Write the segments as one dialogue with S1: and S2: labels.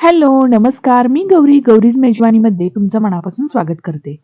S1: Hello नमस्कार. मी गौरी गौरीज मेजवानीमध्ये तुमचं मनापासून स्वागत करते.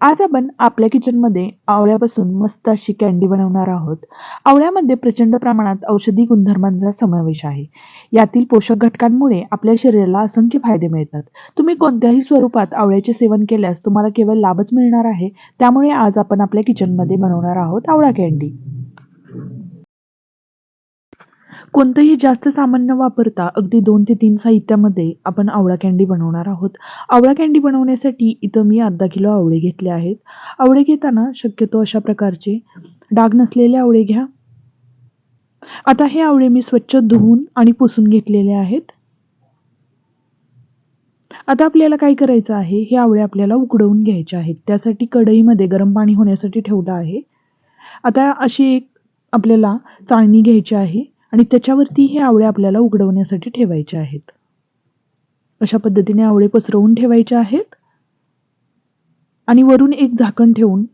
S1: आज आपण आपल्या किचनमध्ये आवळ्यापासून मस्त अशी कॅन्डी बनवणार आहोत. आवळ्यामध्ये प्रचंड प्रमाणात औषधी गुणधर्मांचा समावेश आहे. यातील पोषक घटकांमुळे आपल्या शरीराला असंख्य फायदे मिळतात. तुम्ही कोणत्याही स्वरूपात आवळ्याचे सेवन केल्यास तुम्हाला केवळ लाभच मिळणार आहे. त्यामुळे आज आपण आपल्या किचनमध्ये बनवणार आहोत आवळा कॅन्डी कोणतंही जास्त सामान न वापरता अगदी दोन ते तीन साहित्यामध्ये आपण आवळा कँडी बनवणार आहोत. आवळा कँडी बनवण्यासाठी इथं मी अर्धा किलो आवळे घेतले आहेत. आवळे घेताना शक्यतो अशा प्रकारचे डाग नसलेले आवळे घ्या. आता हे आवळे मी स्वच्छ धुवून आणि पुसून घेतलेले आहेत. आता आपल्याला काय करायचं आहे? हे आवळे आपल्याला उकडवून घ्यायचे आहेत. त्यासाठी कढईमध्ये गरम पाणी होण्यासाठी ठेवलं आहे. आता अशी एक आपल्याला चाळणी घ्यायची आहे. आणि त्याच्यावरती हे आवळे आपल्याला उघडवण्यासाठी ठेवायचे आहेत. अशा पद्धतीने आवळे पसरवून ठेवायचे आहेत. आणि वरून एक झाकण ठेवून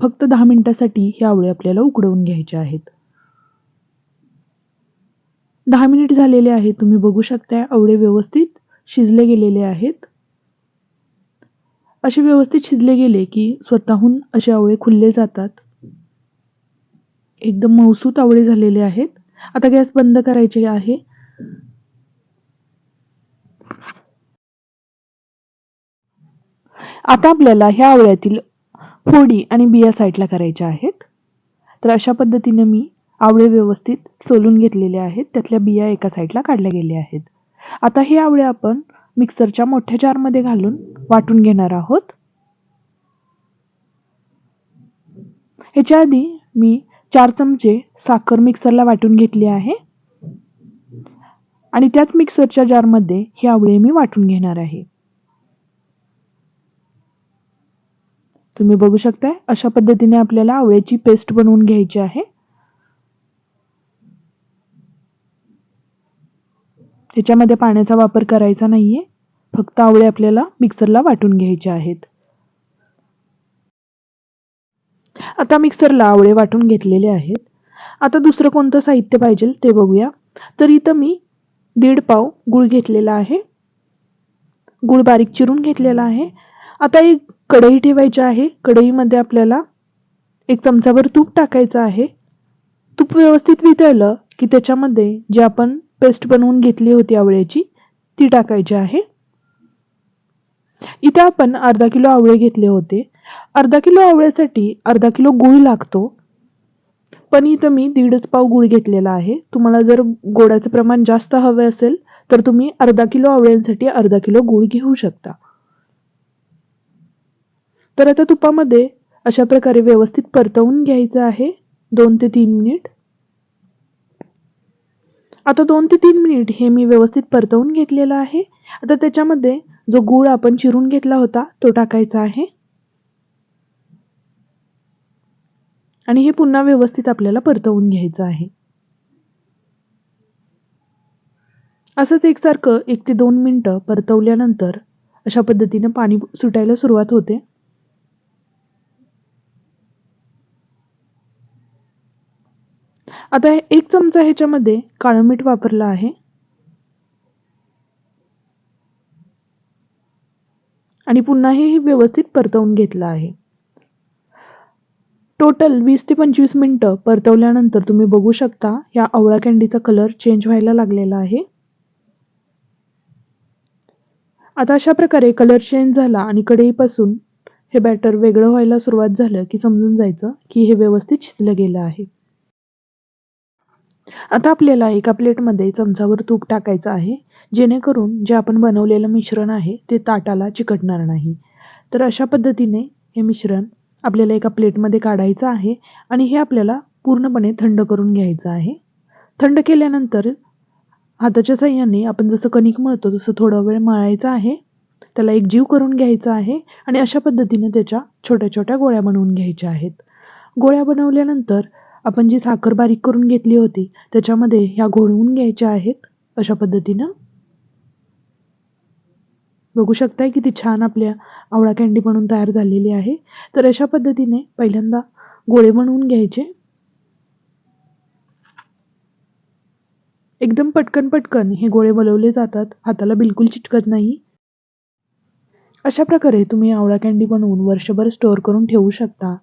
S1: फक्त दहा मिनिटासाठी हे आवळे आपल्याला उकडवून घ्यायचे आहेत. दहा मिनिट झालेले आहेत. तुम्ही बघू शकता आवळे व्यवस्थित शिजले गेलेले आहेत. असे व्यवस्थित शिजले गेले की स्वतःहून असे आवळे खुलले जातात. एकदम मौसूत आवळे झालेले आहेत. आता गॅस बंद करायचे आहे. आता आपल्याला ह्या आवळ्यातील फोडी आणि बिया साईडला करायच्या आहेत. तर अशा पद्धतीने मी आवळे व्यवस्थित सोलून घेतलेले आहेत. त्यातल्या बिया एका साईडला काढल्या गेल्या आहेत. आता हे आवळे आपण मिक्सरच्या मोठ्या जारमध्ये घालून वाटून घेणार आहोत. ह्याच्या आधी मी चार चमचे साखर मिक्सरला वाटून घेतली आहे. आणि त्याच मिक्सरच्या जारमध्ये हे आवळे मी वाटून घेणार आहे. तुम्ही बघू शकताय अशा पद्धतीने आपल्याला आवळ्याची पेस्ट बनवून घ्यायची आहे. त्याच्यामध्ये पाण्याचा वापर करायचा नाहीये फक्त आवळे आपल्याला मिक्सरला वाटून घ्यायचे आहेत. आता मिक्सरला आवळे वाटून घेतलेले आहेत. आता दुसरं कोणतं साहित्य पाहिजे ते बघूया. तर इथं मी दीड पाव गुळ घेतलेला आहे. गुळ बारीक चिरून घेतलेला आहे. आता एक कढई ठेवायची आहे. कढईमध्ये आपल्याला एक चमचाभर तूप टाकायचं आहे. तूप व्यवस्थित वितळलं की त्याच्यामध्ये जे आपण पेस्ट बनवून घेतली होती आवळ्याची ती टाकायची आहे. इथे आपण अर्धा किलो आवळे घेतले होते. अर्धा किलो आवळ्यासाठी अर्धा किलो गूळ लागतो. पण इथं मी दीडच पाव गूळ घेतलेला आहे. तुम्हाला जर गोडाचं प्रमाण जास्त हवे असेल तर तुम्ही अर्धा किलो आवळ्यांसाठी अर्धा किलो गूळ घेऊ शकता. तर आता तुपामध्ये अशा प्रकारे व्यवस्थित परतवून घ्यायचं आहे. दोन ते तीन मिनिट. आता दोन ते तीन मिनिट हे मी व्यवस्थित परतवून घेतलेलं आहे. आता त्याच्यामध्ये जो गूळ आपण चिरून घेतला होता तो टाकायचा आहे. आणि हे पुन्हा व्यवस्थित आपल्याला परतवून घ्यायचं आहे. असंच एकसारखं एक ते दोन मिनटं परतवल्यानंतर अशा पद्धतीनं पाणी सुटायला सुरुवात होते. आता एक चमचा ह्याच्यामध्ये काळं मीठ वापरलं आहे. आणि पुन्हा हे व्यवस्थित परतवून घेतलं आहे. टोटल वीस ते पंचवीस मिनटं परतवल्यानंतर तुम्ही बघू शकता या आवळा कँडीचा कलर चेंज व्हायला लागलेला आहे. आता अशा प्रकारे कलर चेंज झाला आणि कढईपासून हे बॅटर वेगळं व्हायला सुरुवात झालं की समजून जायचं की हे व्यवस्थित शिजलं गेलं आहे. आता आपल्याला एका प्लेटमध्ये चमचावर तूप टाकायचं आहे जेणेकरून जे आपण बनवलेलं मिश्रण आहे ते ताटाला चिकटणार नाही. तर अशा पद्धतीने हे मिश्रण आपल्याला एका प्लेटमध्ये काढायचं आहे आणि हे आपल्याला पूर्णपणे थंड करून घ्यायचं आहे. थंड केल्यानंतर हाताच्या साह्याने आपण जसं कणिक मळतो तसं थोडा वेळ मळायचं आहे. त्याला एक जीव करून घ्यायचा आहे आणि अशा पद्धतीने त्याच्या छोट्या छोट्या गोळ्या बनवून घ्यायच्या आहेत. गोळ्या बनवल्यानंतर आपण जी साखर बारीक करून घेतली होती त्याच्यामध्ये ह्या घोळवून घ्यायच्या आहेत अशा पद्धतीनं. बघू शकताय किती छान आपल्या आवळा कँडी बनवून तयार झालेली आहे. तर अशा पद्धतीने पहिल्यांदा गोळे बनवून घ्यायचे. एकदम पटकन पटकन हे गोळे बनवले जातात. हाताला बिलकुल चिटकत नाही. अशा प्रकारे तुम्ही आवळा कँडी बनवून वर्षभर स्टोअर करून ठेवू शकता.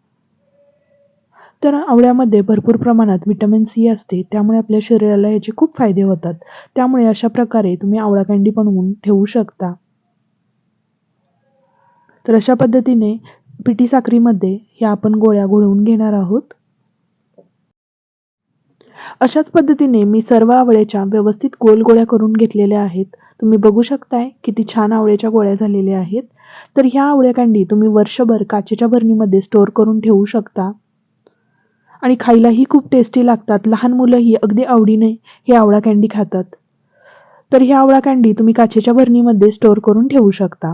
S1: तर आवळ्यामध्ये भरपूर प्रमाणात विटॅमिन सी असते. त्यामुळे आपल्या शरीराला याचे खूप फायदे होतात. त्यामुळे अशा प्रकारे तुम्ही आवळा कँडी बनवून ठेवू शकता. तर अशा पद्धतीने पिठी साखरीमध्ये ह्या आपण गोळ्या घोळवून घेणार आहोत. अशाच पद्धतीने मी सर्व आवळ्याच्या व्यवस्थित गोल गोळ्या करून घेतलेल्या आहेत. तुम्ही बघू शकताय किती छान आवळ्याच्या गोळ्या झालेल्या आहेत. तर ह्या आवळ्या कँडी तुम्ही वर्षभर काचेच्या भरणीमध्ये स्टोअर करून ठेवू शकता. आणि खायलाही खूप टेस्टी लागतात. लहान मुलंही अगदी आवडीने हे आवळा कँडी खातात. तर ह्या आवळा कँडी तुम्ही काचेच्या भरणीमध्ये स्टोअर करून ठेवू शकता.